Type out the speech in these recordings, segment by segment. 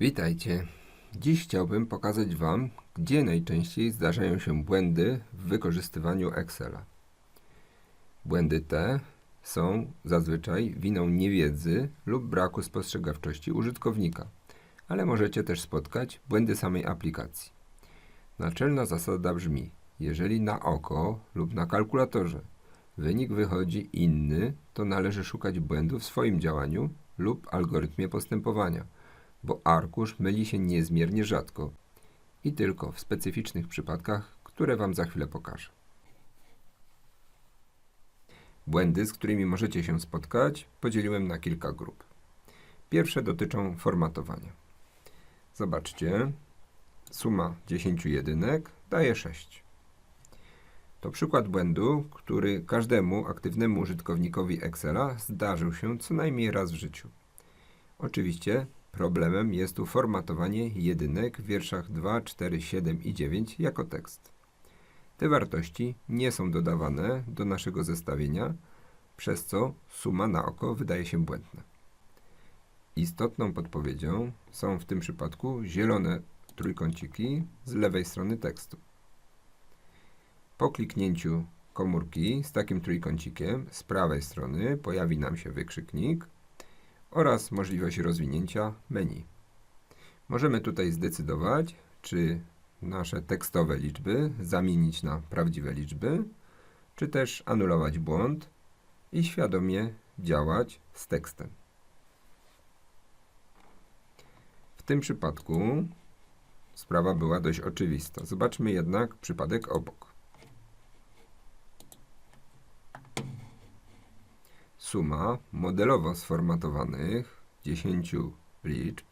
Witajcie. Dziś chciałbym pokazać Wam, gdzie najczęściej zdarzają się błędy w wykorzystywaniu Excela. Błędy te są zazwyczaj winą niewiedzy lub braku spostrzegawczości użytkownika, ale możecie też spotkać błędy samej aplikacji. Naczelna zasada brzmi: jeżeli na oko lub na kalkulatorze wynik wychodzi inny, to należy szukać błędu w swoim działaniu lub algorytmie postępowania bo arkusz myli się niezmiernie rzadko i tylko w specyficznych przypadkach, które Wam za chwilę pokażę. Błędy, z którymi możecie się spotkać, podzieliłem na kilka grup. Pierwsze dotyczą formatowania. Zobaczcie, suma 10 jedynek daje 6. To przykład błędu, który każdemu aktywnemu użytkownikowi Excela zdarzył się co najmniej raz w życiu. Oczywiście Problemem jest tu formatowanie jedynek w wierszach 2, 4, 7 i 9 jako tekst. Te wartości nie są dodawane do naszego zestawienia, przez co suma na oko wydaje się błędna. Istotną podpowiedzią są w tym przypadku zielone trójkąciki z lewej strony tekstu. Po kliknięciu komórki z takim trójkącikiem z prawej strony pojawi nam się wykrzyknik – oraz możliwość rozwinięcia menu. Możemy tutaj zdecydować, czy nasze tekstowe liczby zamienić na prawdziwe liczby, czy też anulować błąd i świadomie działać z tekstem. W tym przypadku sprawa była dość oczywista. Zobaczmy jednak przypadek obok. Suma modelowo sformatowanych 10 liczb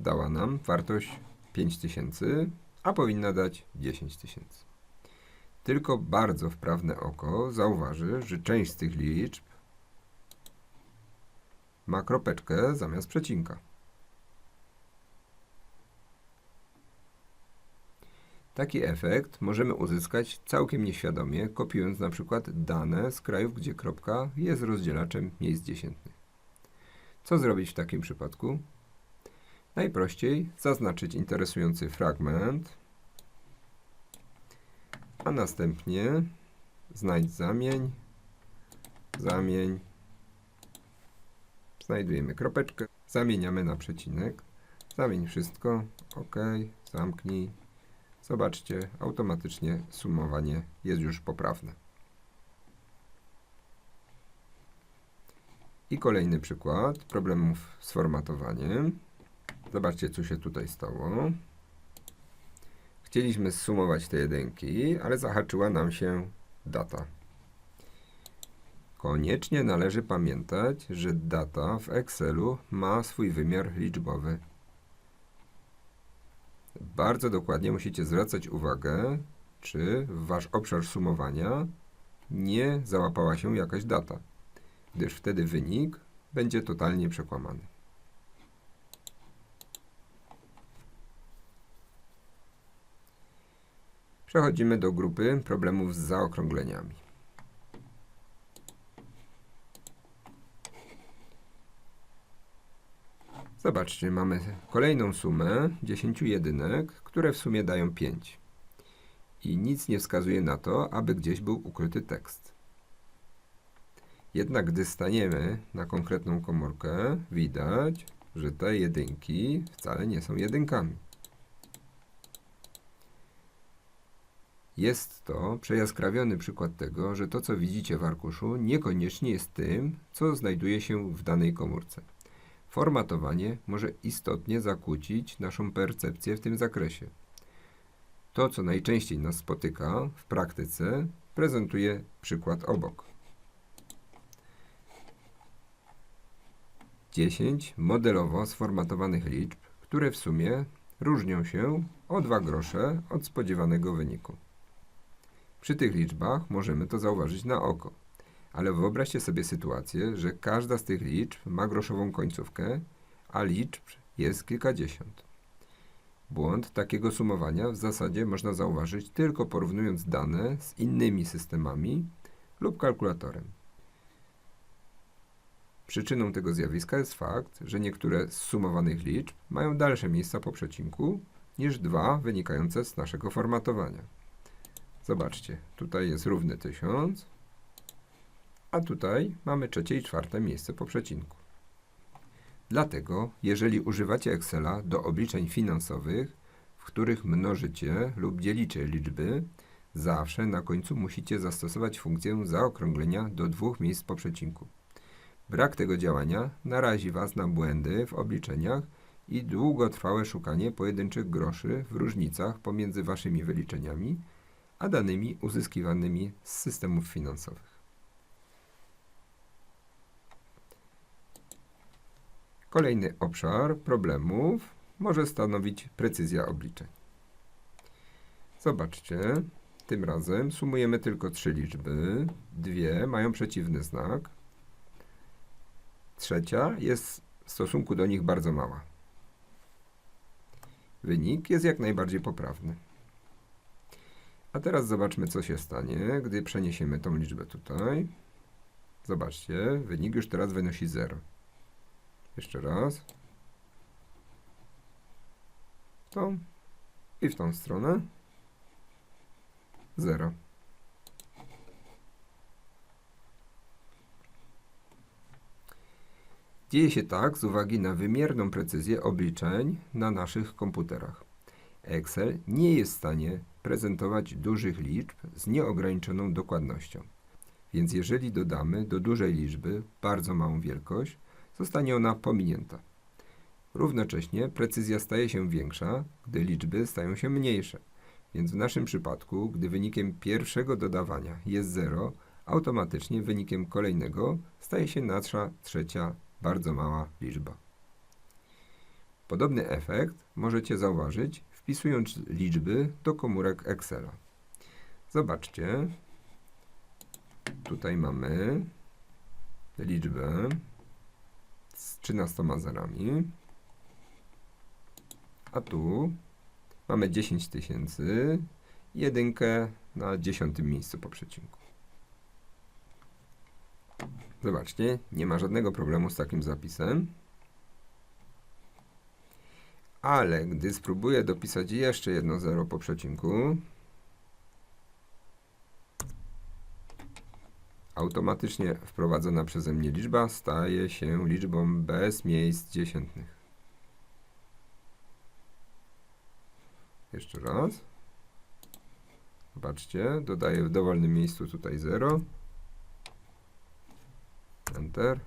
dała nam wartość 5000, a powinna dać 10 tysięcy. Tylko bardzo wprawne oko zauważy, że część z tych liczb ma kropeczkę zamiast przecinka. Taki efekt możemy uzyskać całkiem nieświadomie, kopiując na przykład dane z krajów, gdzie kropka jest rozdzielaczem miejsc dziesiętnych. Co zrobić w takim przypadku? Najprościej zaznaczyć interesujący fragment, a następnie znajdź zamień, zamień, znajdujemy kropeczkę, zamieniamy na przecinek, zamień wszystko, ok, zamknij, Zobaczcie, automatycznie sumowanie jest już poprawne. I kolejny przykład problemów z formatowaniem. Zobaczcie, co się tutaj stało. Chcieliśmy zsumować te jedynki, ale zahaczyła nam się data. Koniecznie należy pamiętać, że data w Excelu ma swój wymiar liczbowy. Bardzo dokładnie musicie zwracać uwagę, czy w wasz obszar sumowania nie załapała się jakaś data, gdyż wtedy wynik będzie totalnie przekłamany. Przechodzimy do grupy problemów z zaokrągleniami. Zobaczcie, mamy kolejną sumę 10 jedynek, które w sumie dają 5. I nic nie wskazuje na to, aby gdzieś był ukryty tekst. Jednak gdy staniemy na konkretną komórkę, widać, że te jedynki wcale nie są jedynkami. Jest to przejaskrawiony przykład tego, że to, co widzicie w arkuszu, niekoniecznie jest tym, co znajduje się w danej komórce. Formatowanie może istotnie zakłócić naszą percepcję w tym zakresie. To, co najczęściej nas spotyka w praktyce, prezentuje przykład obok. 10 modelowo sformatowanych liczb, które w sumie różnią się o 2 grosze od spodziewanego wyniku. Przy tych liczbach możemy to zauważyć na oko. Ale wyobraźcie sobie sytuację, że każda z tych liczb ma groszową końcówkę, a liczb jest kilkadziesiąt. Błąd takiego sumowania w zasadzie można zauważyć tylko porównując dane z innymi systemami lub kalkulatorem. Przyczyną tego zjawiska jest fakt, że niektóre z sumowanych liczb mają dalsze miejsca po przecinku niż dwa wynikające z naszego formatowania. Zobaczcie, tutaj jest równy 1000, a tutaj mamy trzecie i czwarte miejsce po przecinku. Dlatego, jeżeli używacie Excela do obliczeń finansowych, w których mnożycie lub dzielicie liczby, zawsze na końcu musicie zastosować funkcję zaokrąglenia do dwóch miejsc po przecinku. Brak tego działania narazi Was na błędy w obliczeniach i długotrwałe szukanie pojedynczych groszy w różnicach pomiędzy Waszymi wyliczeniami a danymi uzyskiwanymi z systemów finansowych. Kolejny obszar problemów może stanowić precyzja obliczeń. Zobaczcie, tym razem sumujemy tylko trzy liczby, dwie mają przeciwny znak, trzecia jest w stosunku do nich bardzo mała. Wynik jest jak najbardziej poprawny. A teraz zobaczmy, co się stanie, gdy przeniesiemy tą liczbę tutaj. Zobaczcie, wynik już teraz wynosi 0. Jeszcze raz. Tą i w tą stronę. 0. Dzieje się tak z uwagi na wymierną precyzję obliczeń na naszych komputerach. Excel nie jest w stanie prezentować dużych liczb z nieograniczoną dokładnością. Więc jeżeli dodamy do dużej liczby bardzo małą wielkość, zostanie ona pominięta. Równocześnie precyzja staje się większa, gdy liczby stają się mniejsze. Więc w naszym przypadku, gdy wynikiem pierwszego dodawania jest 0, automatycznie wynikiem kolejnego staje się nasza trzecia bardzo mała liczba. Podobny efekt możecie zauważyć wpisując liczby do komórek Excela. Zobaczcie, tutaj mamy liczbę z 13 zerami, a tu mamy 10 tysięcy, jedynkę na dziesiątym miejscu po przecinku. Zobaczcie, nie ma żadnego problemu z takim zapisem. Ale gdy spróbuję dopisać jeszcze jedno zero po przecinku, automatycznie wprowadzona przeze mnie liczba staje się liczbą bez miejsc dziesiętnych. Jeszcze raz. Zobaczcie, dodaję w dowolnym miejscu tutaj 0. Enter.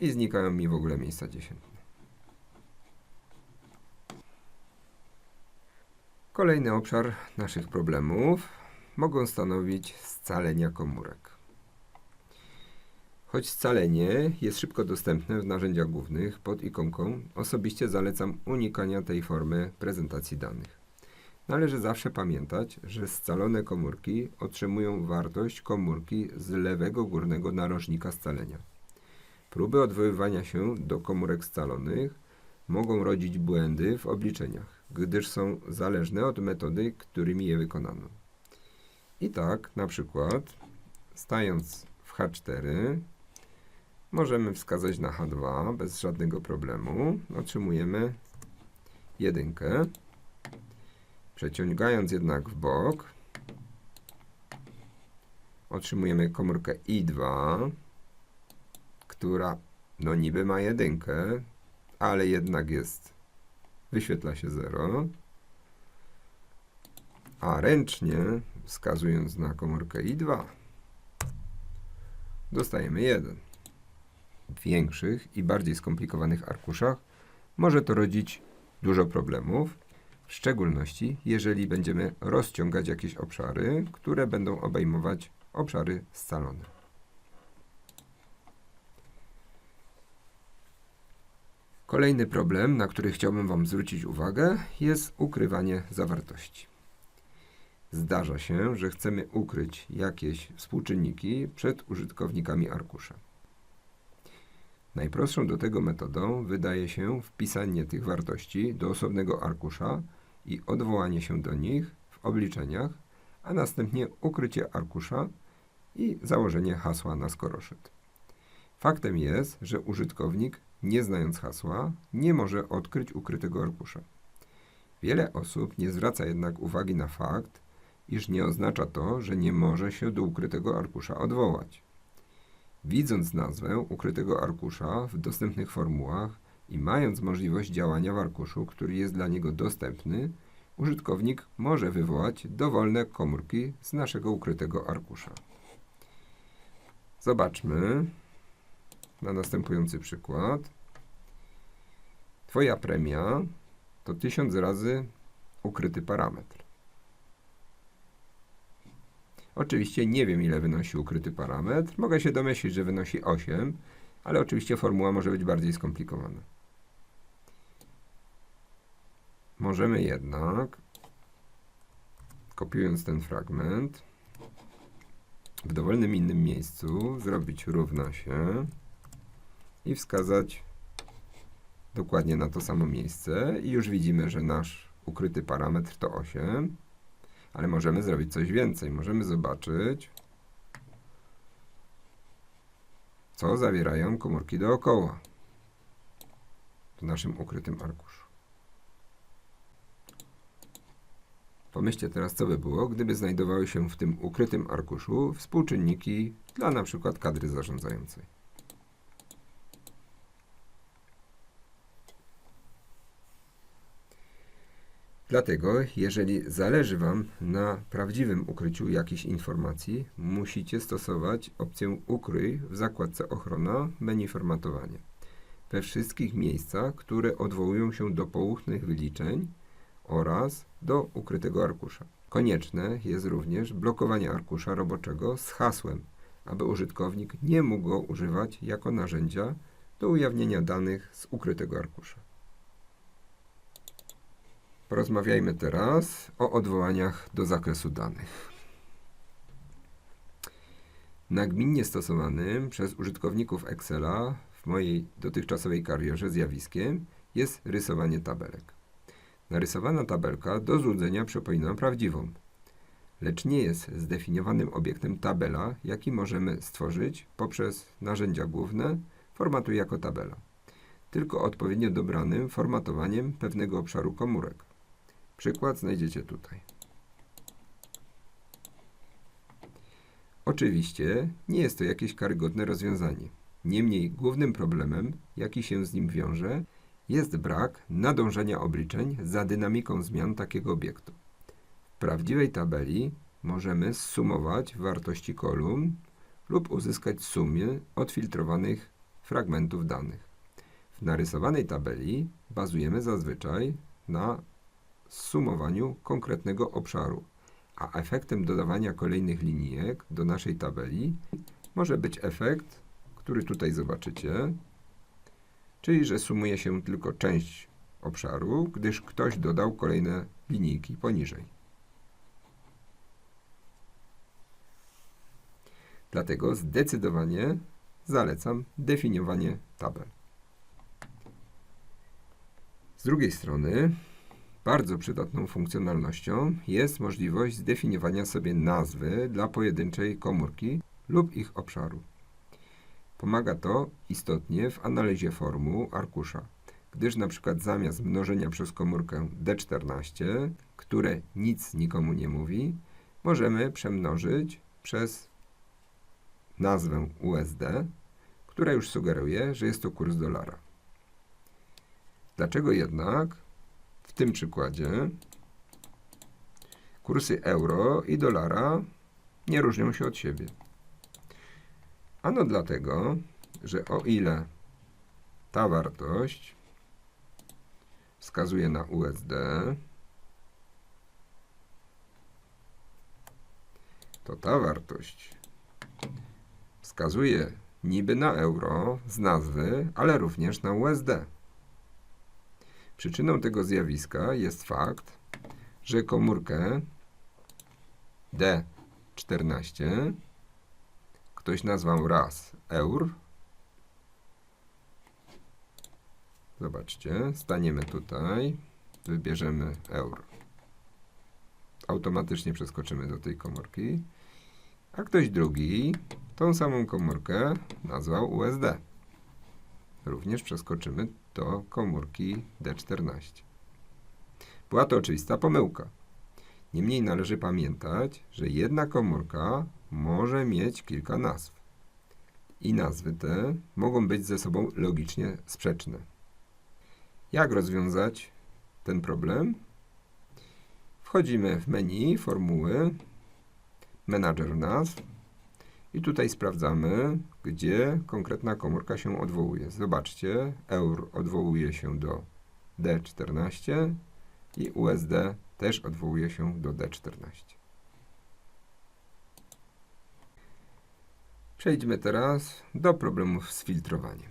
I znikają mi w ogóle miejsca dziesiętne. Kolejny obszar naszych problemów mogą stanowić scalenia komórek. Choć scalenie jest szybko dostępne w narzędziach głównych pod ikonką, osobiście zalecam unikania tej formy prezentacji danych. Należy zawsze pamiętać, że scalone komórki otrzymują wartość komórki z lewego górnego narożnika scalenia. Próby odwoływania się do komórek scalonych mogą rodzić błędy w obliczeniach, gdyż są zależne od metody, którymi je wykonano. I tak, na przykład, stając w H4, możemy wskazać na H2 bez żadnego problemu. Otrzymujemy jedynkę. Przeciągając jednak w bok, otrzymujemy komórkę I2, która no niby ma jedynkę, ale jednak jest, wyświetla się 0, a ręcznie, wskazując na komórkę I2, dostajemy 1. W większych i bardziej skomplikowanych arkuszach może to rodzić dużo problemów, w szczególności jeżeli będziemy rozciągać jakieś obszary, które będą obejmować obszary scalone. Kolejny problem, na który chciałbym Wam zwrócić uwagę, jest ukrywanie zawartości. Zdarza się, że chcemy ukryć jakieś współczynniki przed użytkownikami arkusza. Najprostszą do tego metodą wydaje się wpisanie tych wartości do osobnego arkusza i odwołanie się do nich w obliczeniach, a następnie ukrycie arkusza i założenie hasła na skoroszyt. Faktem jest, że użytkownik, nie znając hasła, nie może odkryć ukrytego arkusza. Wiele osób nie zwraca jednak uwagi na fakt, iż nie oznacza to, że nie może się do ukrytego arkusza odwołać. Widząc nazwę ukrytego arkusza w dostępnych formułach i mając możliwość działania w arkuszu, który jest dla niego dostępny, użytkownik może wywołać dowolne komórki z naszego ukrytego arkusza. Zobaczmy na następujący przykład. Twoja premia to 1000 razy ukryty parametr. Oczywiście nie wiem, ile wynosi ukryty parametr. Mogę się domyślić, że wynosi 8, ale oczywiście formuła może być bardziej skomplikowana. Możemy jednak, kopiując ten fragment, w dowolnym innym miejscu zrobić równa się i wskazać dokładnie na to samo miejsce i już widzimy, że nasz ukryty parametr to 8, ale możemy zrobić coś więcej. Możemy zobaczyć, co zawierają komórki dookoła w naszym ukrytym arkuszu. Pomyślcie teraz, co by było, gdyby znajdowały się w tym ukrytym arkuszu współczynniki dla przykład kadry zarządzającej. Dlatego, jeżeli zależy Wam na prawdziwym ukryciu jakichś informacji, musicie stosować opcję Ukryj w zakładce Ochrona menu Formatowanie. We wszystkich miejscach, które odwołują się do poufnych wyliczeń oraz do ukrytego arkusza. Konieczne jest również blokowanie arkusza roboczego z hasłem, aby użytkownik nie mógł go używać jako narzędzia do ujawnienia danych z ukrytego arkusza. Porozmawiajmy teraz o odwołaniach do zakresu danych. Nagminnie stosowanym przez użytkowników Excela w mojej dotychczasowej karierze zjawiskiem jest rysowanie tabelek. Narysowana tabelka do złudzenia przypomina prawdziwą, lecz nie jest zdefiniowanym obiektem tabela, jaki możemy stworzyć poprzez narzędzia główne formatuj jako tabela, tylko odpowiednio dobranym formatowaniem pewnego obszaru komórek. Przykład znajdziecie tutaj. Oczywiście nie jest to jakieś karygodne rozwiązanie. Niemniej głównym problemem, jaki się z nim wiąże, jest brak nadążania obliczeń za dynamiką zmian takiego obiektu. W prawdziwej tabeli możemy zsumować wartości kolumn lub uzyskać sumy odfiltrowanych fragmentów danych. W narysowanej tabeli bazujemy zazwyczaj na zsumowaniu konkretnego obszaru, a efektem dodawania kolejnych linijek do naszej tabeli może być efekt, który tutaj zobaczycie, czyli że sumuje się tylko część obszaru, gdyż ktoś dodał kolejne linijki poniżej. Dlatego zdecydowanie zalecam definiowanie tabel. Z drugiej strony, bardzo przydatną funkcjonalnością jest możliwość zdefiniowania sobie nazwy dla pojedynczej komórki lub ich obszaru. Pomaga to istotnie w analizie formuł arkusza, gdyż na przykład zamiast mnożenia przez komórkę D14, które nic nikomu nie mówi, możemy przemnożyć przez nazwę USD, która już sugeruje, że jest to kurs dolara. Dlaczego jednak w tym przykładzie kursy euro i dolara nie różnią się od siebie? Ano dlatego, że o ile ta wartość wskazuje na USD, to ta wartość wskazuje niby na euro z nazwy, ale również na USD. Przyczyną tego zjawiska jest fakt, że komórkę D14 ktoś nazwał raz eur. Zobaczcie, staniemy tutaj, wybierzemy euro. Automatycznie przeskoczymy do tej komórki. A ktoś drugi tą samą komórkę nazwał USD. Również przeskoczymy do komórki D14. Była to oczywista pomyłka. Niemniej należy pamiętać, że jedna komórka może mieć kilka nazw. I nazwy te mogą być ze sobą logicznie sprzeczne. Jak rozwiązać ten problem? Wchodzimy w menu formuły, menadżer nazw i tutaj sprawdzamy, gdzie konkretna komórka się odwołuje. Zobaczcie, EUR odwołuje się do D14 i USD też odwołuje się do D14. Przejdźmy teraz do problemów z filtrowaniem.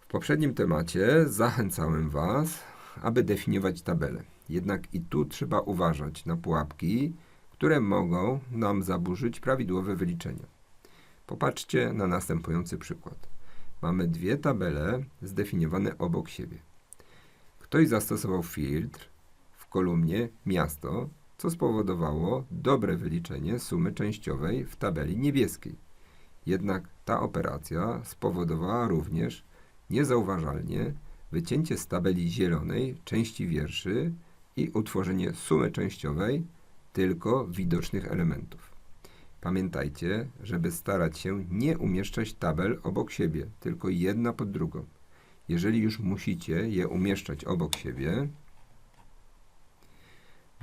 W poprzednim temacie zachęcałem Was, aby definiować tabelę. Jednak i tu trzeba uważać na pułapki, które mogą nam zaburzyć prawidłowe wyliczenia. Popatrzcie na następujący przykład. Mamy dwie tabele zdefiniowane obok siebie. Ktoś zastosował filtr w kolumnie miasto, co spowodowało dobre wyliczenie sumy częściowej w tabeli niebieskiej. Jednak ta operacja spowodowała również niezauważalnie wycięcie z tabeli zielonej części wierszy i utworzenie sumy częściowej tylko widocznych elementów. Pamiętajcie, żeby starać się nie umieszczać tabel obok siebie, tylko jedna pod drugą. Jeżeli już musicie je umieszczać obok siebie,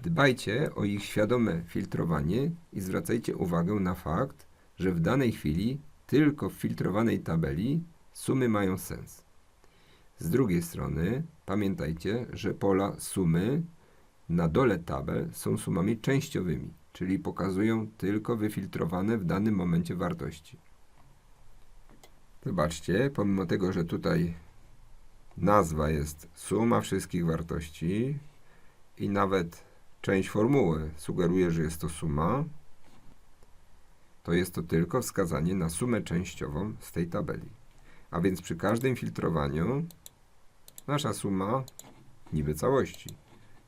dbajcie o ich świadome filtrowanie i zwracajcie uwagę na fakt, że w danej chwili tylko w filtrowanej tabeli sumy mają sens. Z drugiej strony pamiętajcie, że pola sumy na dole tabel są sumami częściowymi, czyli pokazują tylko wyfiltrowane w danym momencie wartości. Zobaczcie, pomimo tego, że tutaj nazwa jest suma wszystkich wartości i nawet część formuły sugeruje, że jest to suma, to jest to tylko wskazanie na sumę częściową z tej tabeli. A więc przy każdym filtrowaniu nasza suma niby całości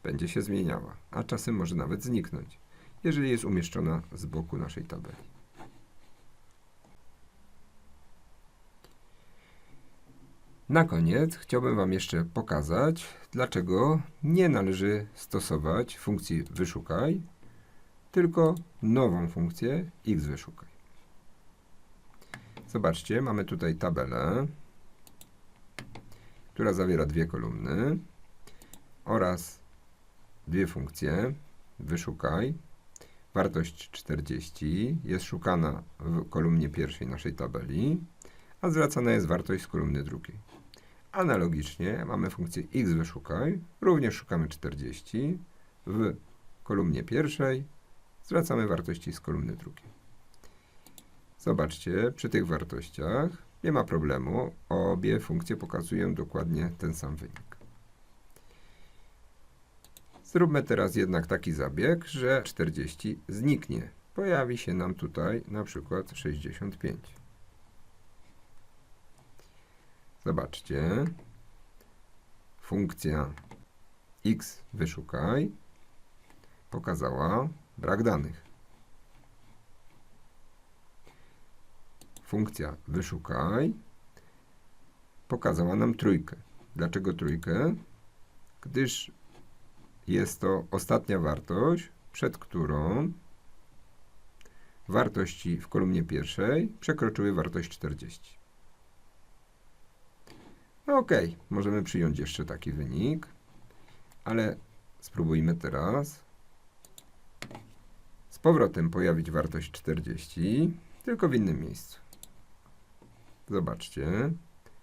będzie się zmieniała, a czasem może nawet zniknąć, jeżeli jest umieszczona z boku naszej tabeli. Na koniec chciałbym Wam jeszcze pokazać, dlaczego nie należy stosować funkcji wyszukaj, tylko nową funkcję x wyszukaj. Zobaczcie, mamy tutaj tabelę, która zawiera dwie kolumny oraz dwie funkcje. Wyszukaj. Wartość 40 jest szukana w kolumnie pierwszej naszej tabeli, a zwracana jest wartość z kolumny drugiej. Analogicznie mamy funkcję x wyszukaj, również szukamy 40, w kolumnie pierwszej zwracamy wartości z kolumny drugiej. Zobaczcie, przy tych wartościach nie ma problemu, obie funkcje pokazują dokładnie ten sam wynik. Zróbmy teraz jednak taki zabieg, że 40 zniknie. Pojawi się nam tutaj na przykład 65. Zobaczcie. Funkcja x wyszukaj pokazała brak danych. Funkcja wyszukaj pokazała nam trójkę. Dlaczego trójkę? Gdyż jest to ostatnia wartość, przed którą wartości w kolumnie pierwszej przekroczyły wartość 40. No ok, możemy przyjąć jeszcze taki wynik, ale spróbujmy teraz z powrotem pojawić wartość 40, tylko w innym miejscu. Zobaczcie,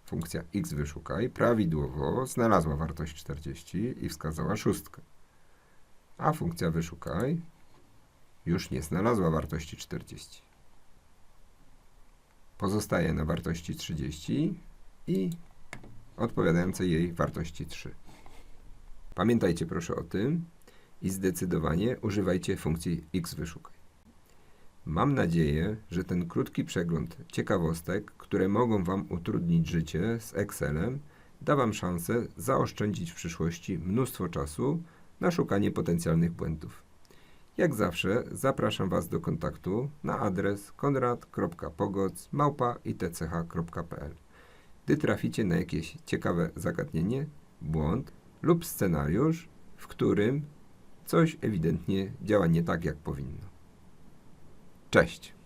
funkcja x wyszukaj prawidłowo znalazła wartość 40 i wskazała szóstkę. A funkcja wyszukaj już nie znalazła wartości 40. Pozostaje na wartości 30 i odpowiadającej jej wartości 3. Pamiętajcie proszę o tym i zdecydowanie używajcie funkcji x wyszukaj. Mam nadzieję, że ten krótki przegląd ciekawostek, które mogą Wam utrudnić życie z Excelem, da Wam szansę zaoszczędzić w przyszłości mnóstwo czasu na szukanie potencjalnych błędów. Jak zawsze zapraszam Was do kontaktu na adres konrad.pogoc.itch.pl Gdy traficie na jakieś ciekawe zagadnienie, błąd lub scenariusz, w którym coś ewidentnie działa nie tak, jak powinno. Cześć!